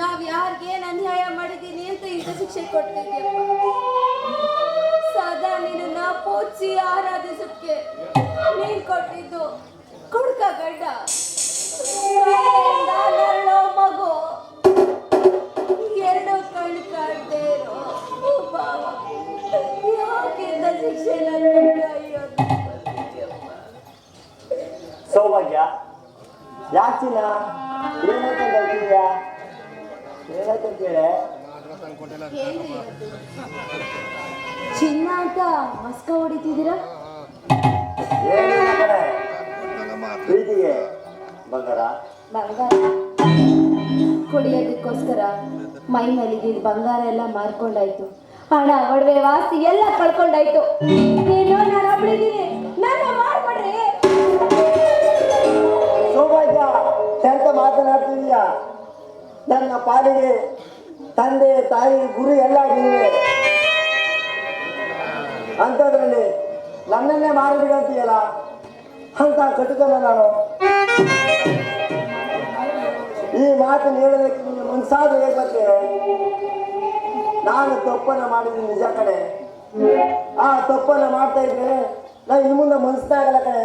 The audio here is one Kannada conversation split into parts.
ನಾವ್ ಯಾರಿಗೇನ್ ಅನ್ಯಾಯ ಮಾಡಿದೀನಿ ಅಂತ ಇಂಥ ಶಿಕ್ಷೆ ಕೊಡ್ತಿದ್ಯಪ್ಪ. ಸದಾ ನಿನ್ನ ಪೋಚಿ ಆರಾಧಿಸಕ್ಕೆ ನೀನ್ ಕೊಟ್ಟಿದ್ದು ಕುಡ್ಕ ಗಡ್ಡ. ಮಗು ಎರಡು ಕಣ್ಣು ಕಾಣ್ದೇ ಇರೋ ಭಾವ. ಯಾಕೆ ಇಂಥ ಶಿಕ್ಷೆ ಸೌಭಾಗ್ಯ, ಯಾಚಿನ ಏನಾಯ್ತು ಚಿನ್ನ ಅಂತ ಮಸ್ಕ ಹೊಡಿತಿದ್ದೀರಾ? ಏನಿಲ್ಲ ಕಣೆ. ಪ್ರೀತಿಗೆ ಬಂಗಾರ. ಕುಡಿಯೋದಕ್ಕೋಸ್ಕರ ಮೈ ಮೇಲಿದ್ದ ಬಂಗಾರ ಎಲ್ಲ ಮಾರ್ಕೊಂಡಾಯ್ತು. ಹಣ ಒಡವೆ ವಾಸಿ ಎಲ್ಲ ಕಳ್ಕೊಂಡಾಯ್ತು ನೀನು ನಾನು ಒಬ್ಳಿದ್ದೀನಿ ನನ್ನ ಸೌಭಾಗ್ಯ ಮಾತನಾಡ್ತಿದೀಯಾ? ನನ್ನ ಪಾಲಿಗೆ ತಂದೆ, ತಾಯಿ, ಗುರು ಎಲ್ಲ ನೀವೇ. ಅಂಥದ್ರಲ್ಲಿ ನನ್ನನ್ನೇ ಮಾರಿಬಿಡಂತೀಯಲ್ಲ ಅಂತ ಕಟುಕನ ನಾನು. ಈ ಮಾತನ್ನು ಹೇಳೋದಕ್ಕೆ ನಿಮಗೆ ಮನ್ಸಾದ್ರೆ ಹೇಗೆ ನಾನು ತಪ್ಪನ್ನು ಮಾಡಿದ್ದೀನಿ ನಿಜ ಕಡೆ ಆ ತಪ್ಪನ್ನು ಮಾಡ್ತಾ ಇದ್ರೆ ನಾನು ಇನ್ನು ಮುಂದೆ ಮನ್ಸ್ತಾ ಆಗಲ್ಲ ಕಡೆ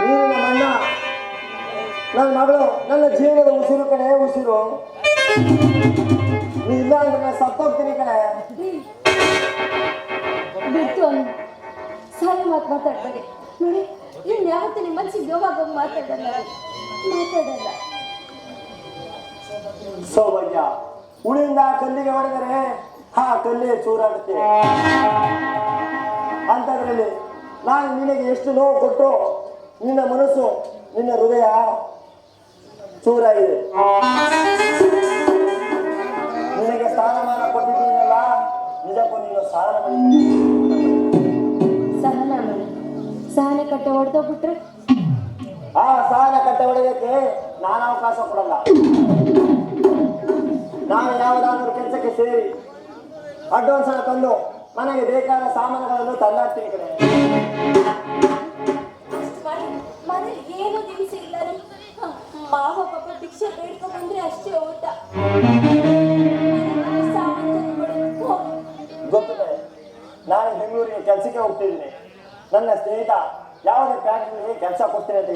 ನೀನು ನಮ್ಮ ನನ್ನ ಮಗಳು ನನ್ನ ಜೀವನದ ಉಸಿರು ಕಡೆ ಉಸಿರು. ಇಲ್ಲ ಅಂದ್ರೆ ನಾನು ಸತ್ತೋಗ್ತೀನಿ ಕಡೆ ಬಿಟ್ಟು ಅವ್ನು ಸಾರಿ ಮಾತು ಮಾತಾಡ್ಬೇಡಿ. ನೋಡಿ ಇನ್ನು ಯಾವತ್ತೂ ನಿಮ್ಮ ಮನಸ್ಸಿಗೆ ಯೋವಾಗ ಮಾತಾಡಲ್ಲ ಮಾತಾಡಲ್ಲ. ಸೌಭಾಗ್ಯ ಉಳಿಯಿಂದ ಕಲ್ಲಿಗೆ ಹೊಡೆದರೆ ಆ ಕಲ್ಲೇ ಚೂರಾಗುತ್ತೆ ಅಂಥದ್ರಲ್ಲಿ ನಾನು ನಿನಗೆ ಎಷ್ಟು ನೋವು ಕೊಟ್ಟು ನಿನ್ನ ಮನಸ್ಸು ನಿನ್ನ ಹೃದಯ ಚೂರಾಗಿದೆ ನಿನಗೆ ಸ್ಥಾನಮಾನ ಕೊಟ್ಟಿದ್ದೀನಲ್ಲ ನಿಜಕ್ಕೂ ನೀನು ಸಾಲ ಮಾಡಿ ಸಹನ ಮನೆ ಸಹನ ಕಟ್ಟೆ ಹೊಡೆದೋಗ್ಬಿಟ್ರೆ ಆ ಸಾಲ ಕಟ್ಟೆ ಹೊಡೆಯೋಕ್ಕೆ ನಾನು ಅವಕಾಶ ಕೊಡಲ್ಲ. ನಾನು ಯಾವುದಾದ್ರೂ ಕೆಲಸಕ್ಕೆ ಸೇರಿ ಅಡ್ವಾನ್ಸ್ ಹಣ ತಂದು ನನಗೆ ಬೇಕಾದ ಸಾಮಾನುಗಳನ್ನು ತಂದಾಡ್ತೀನಿ ಕಡೆ ಮನೇಲಿ ಏನು ದಿವಸ ಇಲ್ಲ ಮಾವ ಭಿಕ್ಷೆ ಬೇಡ್ಕೊಂಡ್ರೆ ಅಷ್ಟೇ ಊಟ. ಗೊತ್ತಿದೆ ನಾನು ಬೆಂಗಳೂರಿಗೆ ಕೆಲಸಕ್ಕೆ ಹೋಗ್ತಿದ್ದೀನಿ. ನನ್ನ ಸ್ನೇಹಿತ ಯಾವುದೇ ಫ್ಯಾಕ್ಟ್ರಿಗೆ ಕೆಲಸ ಕೊಡ್ತೀನಿ ಅಂತ.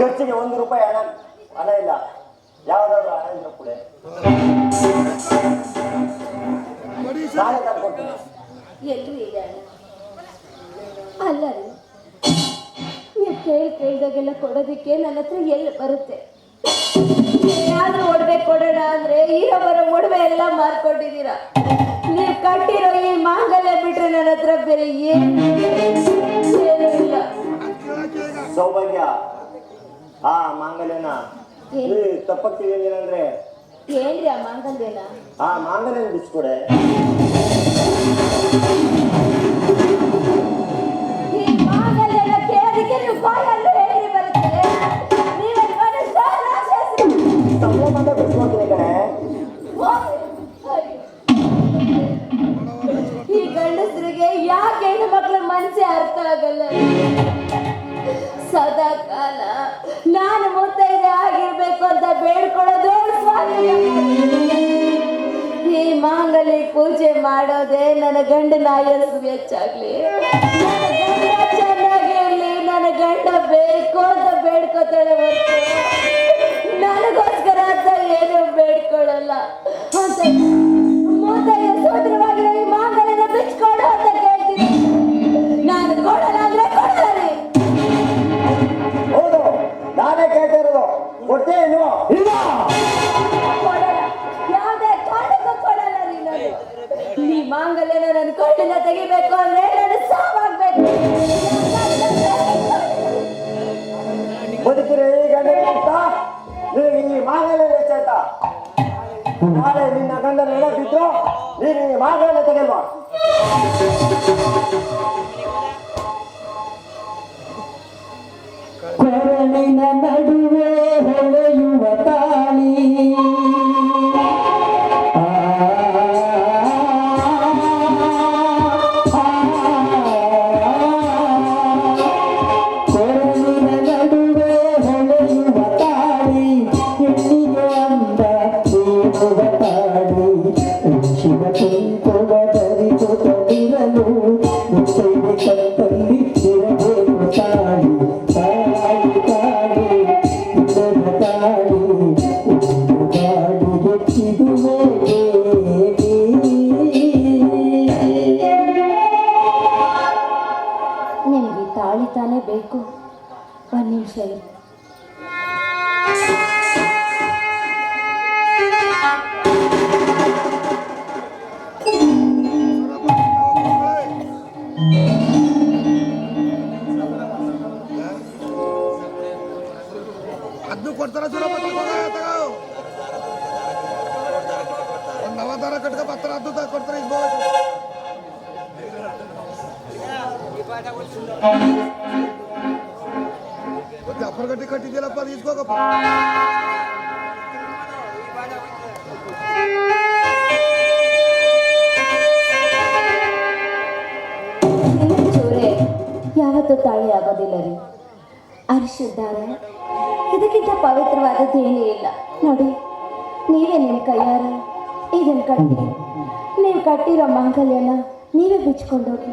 ಖರ್ಚಿಗೆ ಒಂದು ರೂಪಾಯಿ ಹಣ ಹಣ ಇಲ್ಲ. ಯಾವ್ದಾದ್ರು ಹಣ ಇದ್ರು ಕೂಡ. ನಾಳೆ ತಂದ್ಕೊಡ್ತೀನಿ. ಎಲ್ಲೂ ಇಲ್ಲ ಅಲ್ಲ ರೀ ಕೇಳಿ ಕೇಳಿದಾಗೆಲ್ಲ ಕೊಡೋದಕ್ಕೆ ನನ್ನ ಹತ್ರ ಎಲ್ಲಿ ಬರುತ್ತೆ? ಏನಾದ್ರೂ ಒಡವೆ ಕೊಡೋಣ ಅಂದ್ರೆ ಇರೋ ಬರೋ ಒಡವೆ ಎಲ್ಲ ಮಾರ್ಕೊಂಡಿದ್ದೀರಾ? ನೀವು ಕಟ್ಟಿರೋ ಈ ಮಾಂಗಲ್ಯ ಬಿಟ್ರೆ ನನ್ನ ಹತ್ರ ಬೇರೆ ಏನು ಇಲ್ಲ. ಸೌಭಾಗ್ಯ ಆ ಮಾಂಗಲ್ಯನ ಏನು? ತಪ್ಪಕ್ತಿದ್ದೀನಂದ್ರೆ ಏನ್ರಿ ಆ ಮಾಂಗಲ್ಯನ? ಆ ಮಾಂಗಲ್ಯನ ಬಿಚ್ಕೊಡೆ ಸಂಬಂಧ ಈ ಗಂಡಸರಿಗೆ ಯಾಕೆ ಹೆಣ್ಣು ಮಕ್ಕಳ ಮನಸ್ಸೇ ಅರ್ಥ ಆಗಲ್ಲ? ಸದಾ ಕಾಲ ನಾನು ಮುತ್ತೈದೆ ಆಗಿರ್ಬೇಕು ಅಂತ ಬೇಡ್ಕೊಳ್ಳೋದು ಸ್ವಾಮಿ ಈ ಮಾಂಗಲ್ಯ ಪೂಜೆ ಮಾಡೋದೇ ನನ್ನ ಗಂಡನ ಆಯಸ್ಸು ಹೆಚ್ಚಾಗ್ಲಿ ಅಂತ ಬೇಡ್ಕೋತಾಳೆ ಹೊರ್ತು. ನನಗೋಸ್ಕರ ಅಂತ ಏನು ಬೇಡ್ಕೊಳ್ಳಲ್ಲ ಅಂತ ಮೂತಯ್ಯ ಸೋದರವಾಗಿ ಈ ಮಾಂಗಲ್ಯನ ಬಿಚ್ಕೊಡು ಅಂತ ಕೇಳ್ತೀನಿ. ನಾನು ಕೊಡಲ್ಲ ಅಂದ್ರೆ ಕೊಡ್ತಾರೆ ರೀ. ಹೌದು ನಾನೇ ಕೇಳ್ತಾ ಇರೋದು. ಕೊಡ್ತೇ ಇಲ್ಲ. ಕೊಡಲ್ಲ. ಯಾವುದೇ ಕಾರಣಕ್ಕೂ ಕೊಡಲ್ಲ ನಾನು. ಈ ಮಾಂಗಲ್ಯನ ನನ್ನ ಕೋಟಿನ ತೆಗಿಬೇಕು ಅಂದ್ರೆ ನಾಳೆ ನಿನ್ನ ಗಂಡನ ಹೇಳೋದಿದ್ರು ನೀನು ಈ ಮಾಂಗಲ್ಯ ತೆಗೆಲ್ವಾ ಕೊರಳಿನ ನಡುವೆ ಹೊಳೆಯುವ ತಾಳಿ ಅಪ್ಪರ ಗಟ್ಟಿ ಕಟ್ಟಿದ್ಯಲ್ಲಪ್ಪ, ಅದು ಇಸ್ಕೋಕಪ್ಪ ಯಾವತ್ತೂ ತಾಳಿ ಆಗೋದಿಲ್ಲ ರೀ. ಅರಿಶಿದ್ದಾರ, ಇದಕ್ಕಿಂತ ಪವಿತ್ರವಾದದ್ದು ಏನೂ ಇಲ್ಲ. ನೋಡಿ, ನೀವೇ ನಿಮ್ಮ ಕೈಯಾರ ಇದನ್ನು ಕಟ್ಟಿ, ನೀವು ಕಟ್ಟಿರೋ ಮಾಂಗಲ್ಯನ ನೀವೇ ಬಿಚ್ಕೊಂಡೋಗಿ.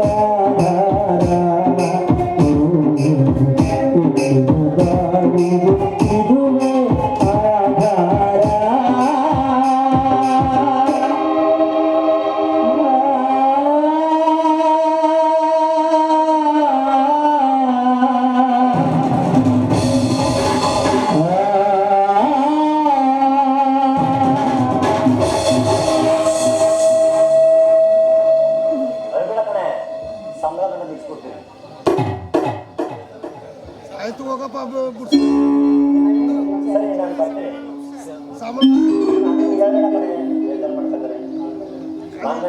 ಆಯ್ತು ಹೋಗಪ್ಪ ಬರ್ತೀನಿ ಸಾಮಾನು. ನಾನು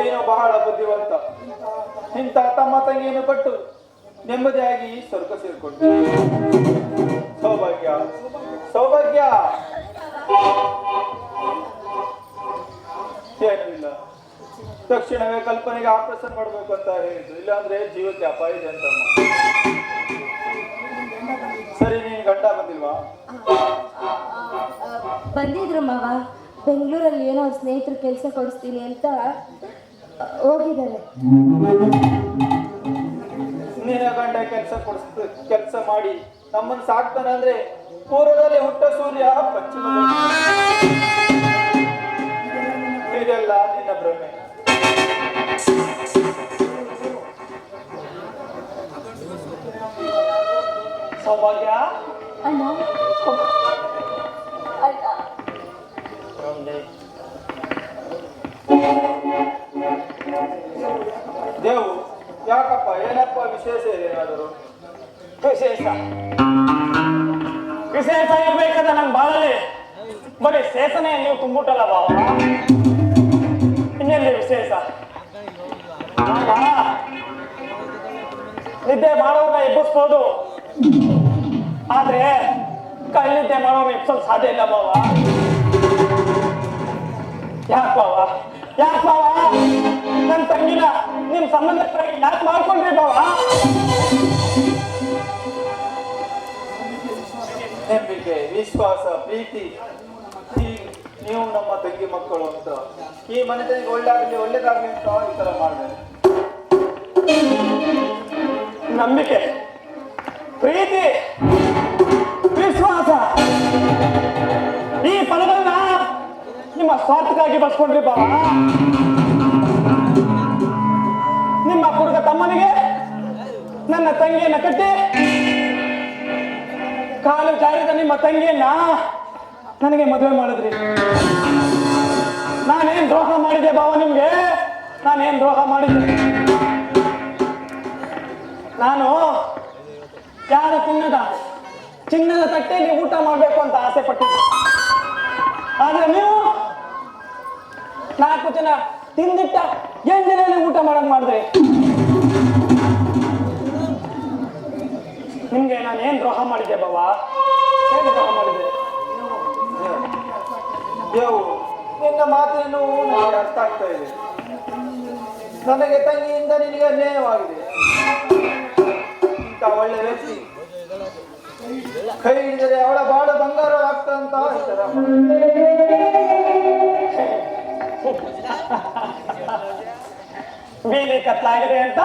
ನೀನು ಬಹಳ ಬುದ್ಧಿವಂತ. ಇಂತ ತಮ್ಮ ತಂಗಿಯನ್ನು ಕೊಟ್ಟು ನೆಮ್ಮದಿಯಾಗಿ ಸ್ವರ್ಗ ಸೇರ್ಕೊಂಡು. ಸೌಭಾಗ್ಯ ಸೌಭಾಗ್ಯ. ಏನಿಲ್ಲ ತಕ್ಷಣವೇ ಕಲ್ಪನೆಗೆ ಆಪರೇಷನ್ ಮಾಡಬೇಕು ಅಂತ ಹೇಳಿದ್ರು. ಇಲ್ಲಾಂದ್ರೆ ಜೀವಕ್ಕೆ ಅಪಾಯ ಇದೆ ಅಂತಮ್ಮ ಸರಿ, ನೀನು ಗಂಡ ಬಂದಿಲ್ವಾ? ಬಂದಿದ್ರು ಮಾವ. ಬೆಂಗಳೂರಲ್ಲಿ ಏನೋ ಸ್ನೇಹಿತರು ಕೆಲಸ ಕೊಡಿಸ್ತೀನಿ ಅಂತ ಹೋಗಿದ್ದಾರೆ. ನೀನ ಗಂಡ ಕೆಲಸ ಕೊಡಿಸ್ತು ಕೆಲಸ ಮಾಡಿ. ನಮ್ಮನ್ನು ಸಾಕ್ತಾನೆ ಅಂದ್ರೆ ಪೂರ್ವದಲ್ಲಿ ಹುಟ್ಟ ಸೂರ್ಯ ಪಶ್ಚಿಮ ಇದೆಲ್ಲ ನಿನ್ನ ಭ್ರಮೆ. ಸೌಭಾಗ್ಯ? ಅಣ್ಣ ಅಣ್ಣ ದೇವು, ಯಾಕಪ್ಪ? ಏನಪ್ಪ ವಿಶೇಷ ಏನಾದರೂ? ವಿಶೇಷ? ವಿಶೇಷ ಇರ್ಬೇಕಾದ ನನ್ ಬಾಳಲ್ಲಿ ಬರೀ ಶೇಷನೆ ನೀವು ತುಂಬಿಟ್ಟಲ್ಲ ಬಾವ. ಇನ್ನೆಲ್ಲಿ ವಿಶೇಷ? ನಿದ್ದೆ ಮಾಡೋರ್ನ ಎಬ್ಬಿಸ್ಬೋದು. ಆದ್ರೆ ಕಳ್ಳಿದ್ದೆ ಮಾಡೋರ್ನ ಎಬ್ಸೋದು ಸಾಧ್ಯ ಇಲ್ಲ ಬಾವ. ಯಾಕೆ ಬಾವ? ಯಾಕೆ ಬಾವ? ನನ್ನ ತಂಗಿನ ನಿಮ್ ಸಂಬಂಧ ಯಾಕೆ ಮಾಡ್ಕೊಂಡ್ರಿ ಬಾವ? ನಂಬಿಕೆ ವಿಶ್ವಾಸ ಪ್ರೀತಿ. ಈ ನೀವು ನಮ್ಮ ತಂಗಿ ಮಕ್ಕಳು ಅಂತ. ಈ ಮನೆತನಿಗೆ ಒಳ್ಳಾಗಲಿ ಒಳ್ಳೇದಾಗಲಿ ಅಂತ ಈ ತರ ಮಾಡಿದೆ ನಂಬಿಕೆ ಪ್ರೀತಿ ವಿಶ್ವಾಸ. ಈ ಪದಗಳನ್ನ ಸ್ವಾರ್ಥಕ್ಕಾಗಿ ಬಳಸ್ಕೊಂಡ್ರಿ ಬಾವ. ನನ್ನ ತಂಗಿಯನ್ನ ಕಟ್ಟಿ. ಕಾಲು ಜಾರಿದ ನಿಮ್ಮ ತಂಗಿಯನ್ನ ನನಗೆ ಮದುವೆ ಮಾಡಿದ್ರಿ. ನಾನೇನ್ ದ್ರೋಹ ಮಾಡಿದೆ ಬಾವ ನಿಮ್ಗೆ? ನಾನೇನ್ ದ್ರೋಹ ಮಾಡಿದ್ದೆ ನಾನು ಯಾರ ಚಿನ್ನದ? ಚಿನ್ನದ ತಟ್ಟೆಯಲ್ಲಿ ಊಟ ಮಾಡಬೇಕು ಅಂತ ಆಸೆ ಪಟ್ಟಿದ್ದೆ. ಆದ್ರೆ ನೀವು ನಾಲ್ಕು ಜನ ತಿಂದಿಟ್ಟ ಎಂಜಿನಲ್ಲಿ ಊಟ ಮಾಡಂಗ್ ಮಾಡಿದ್ರಿ. ನಿಮ್ಗೆ ನಾನು ಏನ್ ದ್ರೋಹ ಮಾಡಿದೆ ಬಾವಾ? ಏನು ದ್ರೋಹ ಮಾಡಿದೆ? ದೇವು ನಿನ್ನ ಮಾತೇನು ನನಗೆ ಅರ್ಥ ಆಗ್ತಾ ಇದೆ. ನನಗೆ ತಂಗಿಯಿಂದ ನಿನಗೆ ಅನ್ಯಾಯವಾಗಿದೆ. ಇಂಥ ಒಳ್ಳೆ ವ್ಯಕ್ತಿ ಕೈ ಹಿಡಿದರೆ ಅವಳ ಬಾಳ ಬಂಗಾರ ಆಗ್ತಂತ. ಬೀಲಿ ಕತ್ಲಾಗಿದೆ ಅಂತ?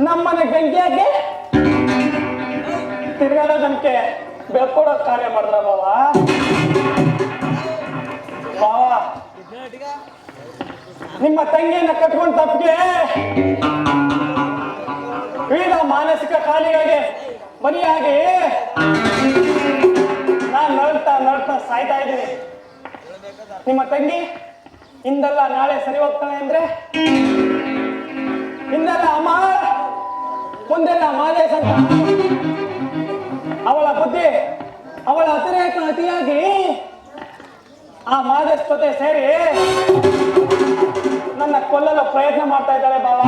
ನಮ್ಮನೆ ಬೆಂಕಿಯಾಗಿ ತಿರ್ಗಾಡೋ ಜನಕ್ಕೆ ಬೆಳ್ಕೊಡೋ ಕಾರ್ಯ ಮಾಡಿದ್ರ ಬಾವ? ಬಾವ. ನಿಮ್ಮ ತಂಗಿಯನ್ನ ಕಟ್ಕೊಂಡ್ ತಪ್ಪಿಗೆ ವಿವಿಧ ಮಾನಸಿಕ ಖಾಲಿಗಳಿಗೆ ಬಲಿಯಾಗಿ ನಾನ್ ನಡ್ತಾ ನಡ್ತಾ ಸಾಯ್ತಾ ಇದ್ದೀನಿ. ನಿಮ್ಮ ತಂಗಿ, ಹಿಂದೆಲ್ಲ ನಾಳೆ ಸರಿ ಹೋಗ್ತಾನೆ ಅಂದ್ರೆ? ಹಿಂದೆಲ್ಲ ಅಮ್ಮ, ಮುಂದೆಲ್ಲ ಮಾಲೇಶ್ ಅಂತ ಅವಳ ಬುದ್ಧಿ, ಅವಳ ಅತಿರೇಕ ಅತಿಯಾಗಿ ಆ ಮಾದೇಶ್ ಜೊತೆ ಸೇರಿ ನನ್ನ ಕೊಲ್ಲಲು ಪ್ರಯತ್ನ ಮಾಡ್ತಾ ಇದ್ದಾಳೆ ಬಾಬಾ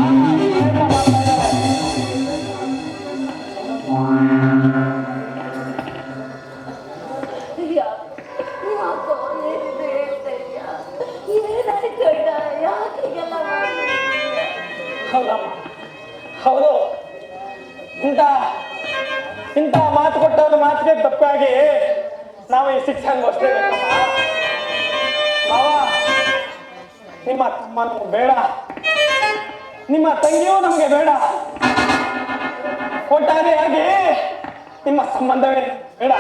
ನಾವು ಅಷ್ಟೇ ನಿಮ್ಮ ತಮ್ಮ ಬೇಡ. ನಿಮ್ಮ ತಂಗಿಯೂ ನಮಗೆ ಬೇಡ. ಒಟ್ಟಾರೆಯಾಗಿ ನಿಮ್ಮ ಸಂಬಂಧವೇ ಬೇಡ.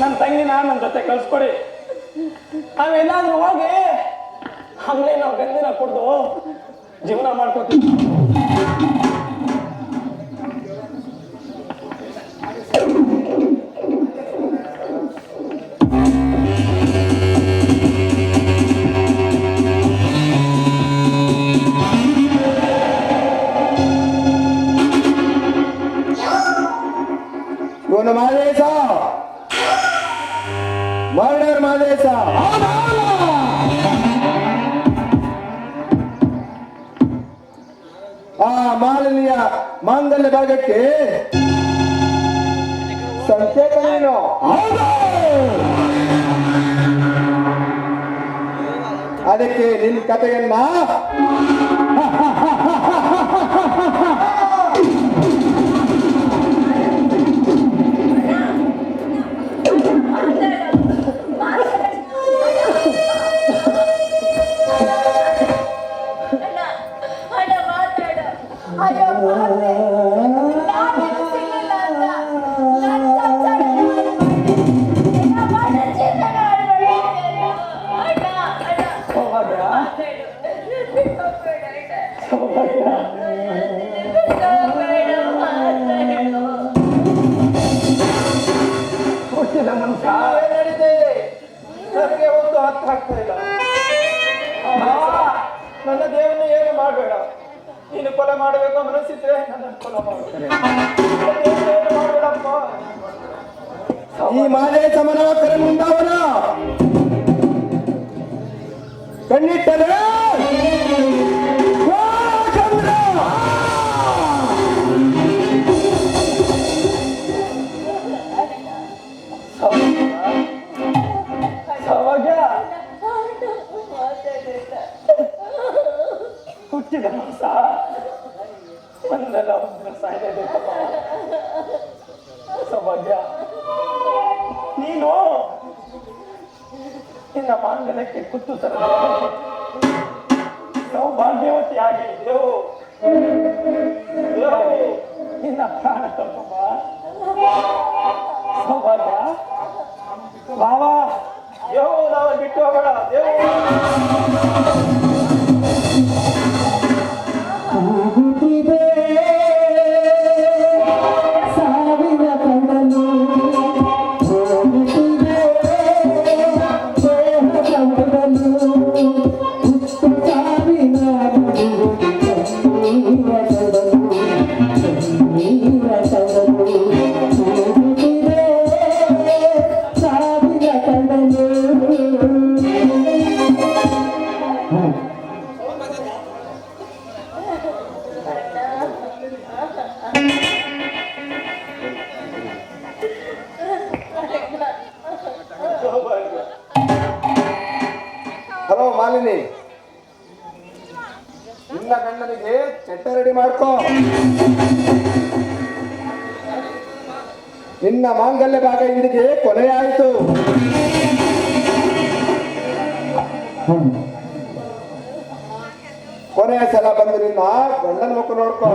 ನನ್ನ ತಂಗಿನ ನನ್ನ ಜೊತೆ ಕಳಿಸ್ಕೊಡಿ ನಾವೆಲ್ಲಾದ್ರೂ ಹೋಗಿ, ಹಂಗೆ ನಾವು ಗಂಜಿನ ಕುಡ್ದು ಜೀವನ ಮಾಡ್ಕೋತೀವಿ. ಭಾಗಕ್ಕೆ ಸಂಕೇತ ನೀನು. ಅದಕ್ಕೆ ನಿನ್ನ ಕಥೆಯನ್ನ ಮನುಷ್ಯ ನಡೀತಾ ನನಗೆ ಒಂದು ಅರ್ಥ ಆಗ್ತಾ ಇಲ್ಲ. ನನ್ನ ದೇವನ ಏನು ಮಾಡಬೇಡ? ನೀನು ಕೊಲೆ ಮಾಡಬೇಕು ಮನಸ್ಸಿದ್ರೆ ನನ್ನ ಕೊಲೆ ಮಾಡ್ತಾರೆ. ಮಾಡ್ಬೇಡಪ್ಪ ಈ ಮಾಲೆ ಮನೋಕರ ಮುಂದಾವನ ಕಣ್ಣಿಟ್ಟರೆ. ಚಂದ್ರ! ಹುಟ್ಟಿದ ಮಾಸ ಒಂದಲ್ಲ ಒಂದು ಸಾಯ್ಲೇಬೇಕಪ್ಪ ಸೌಭಾಗ್ಯ. ನೀನು ನಿನ್ನ ಮಾಂಗಲ್ಯಕ್ಕೆ ಕುತ್ತು ತರ ಸೌಭಾಗ್ಯವತಿಯಾಗಿ ದೇವು ದೇವು, ನಿನ್ನ ಪ್ರಾಣ ತಪ್ಪಮ್ಮ ಸೌಭಾಗ್ಯ. ಬಾವಾ. ದೇವು ನಾವು ಬಿಟ್ಟು ಹೋಗೋಣ. ದೇವು ನಿನ್ನ ಮಾಂಗಲ್ಯ ಭಾಗ ಇಂದಿಗೆ ಕೊನೆಯಾಯಿತು. ಕೊನೆಯ ಸಲ ಬಂದು ನಿನ್ನ ಗಂಡನ ಮುಖ ನೋಡ್ಕೋ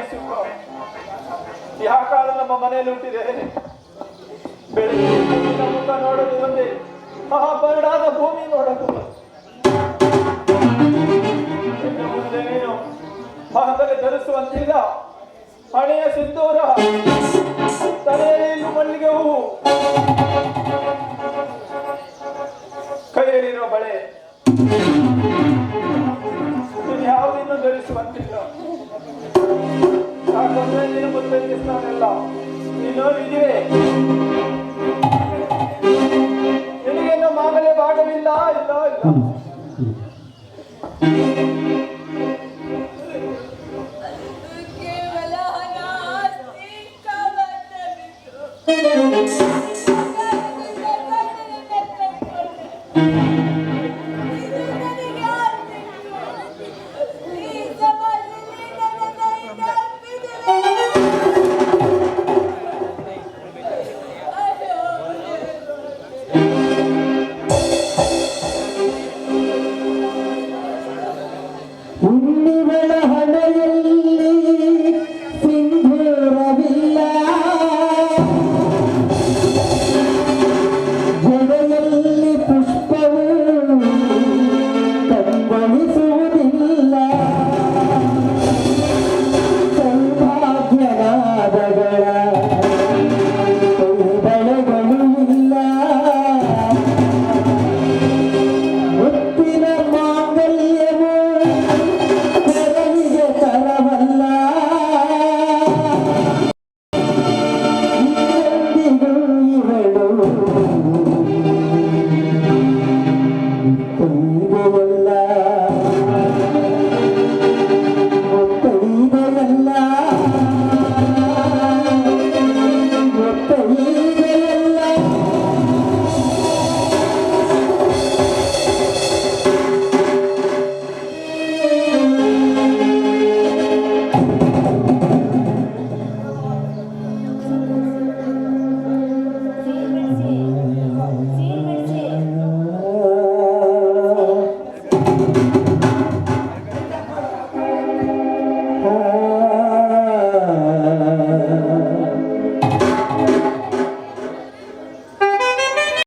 ಕಣ್ಣುಗಳಿಂದ ಯಾವ ಕಾಲ ನಮ್ಮ ಮನೆಯಲ್ಲಿ ಹುಟ್ಟಿದೆ. ನಿನ್ನ ಮುಖ ನೋಡೋದು ಒಂದೇ ಆ ಭೂಮಿ ನೋಡೋದು. ನೀನು ಧರಿಸುವಂತಿಲ್ಲ. ಹಣೆಯ ಸಿಂಧೂರ ತಲೆಯಲ್ಲಿ ಮಲ್ಲಿಗೆ ಹೂವು ಕೈಯಲ್ಲಿರೋ ಬಳೆ. ನೀನು ಯಾವುದನ್ನು ಧರಿಸುವಂತಿಲ್ಲ ಯಾಕಂದ್ರೆ ನೀನು ಮುತ್ತೈದಿಸ್ತಾನೆಲ್ಲ ನೀನು ಇದಿವೆ ನಿನಗೇನು ಮಾಂಗಲ್ಯ ಭಾಗವಿಲ್ಲ ಇಲ್ಲ ಇಲ್ಲ.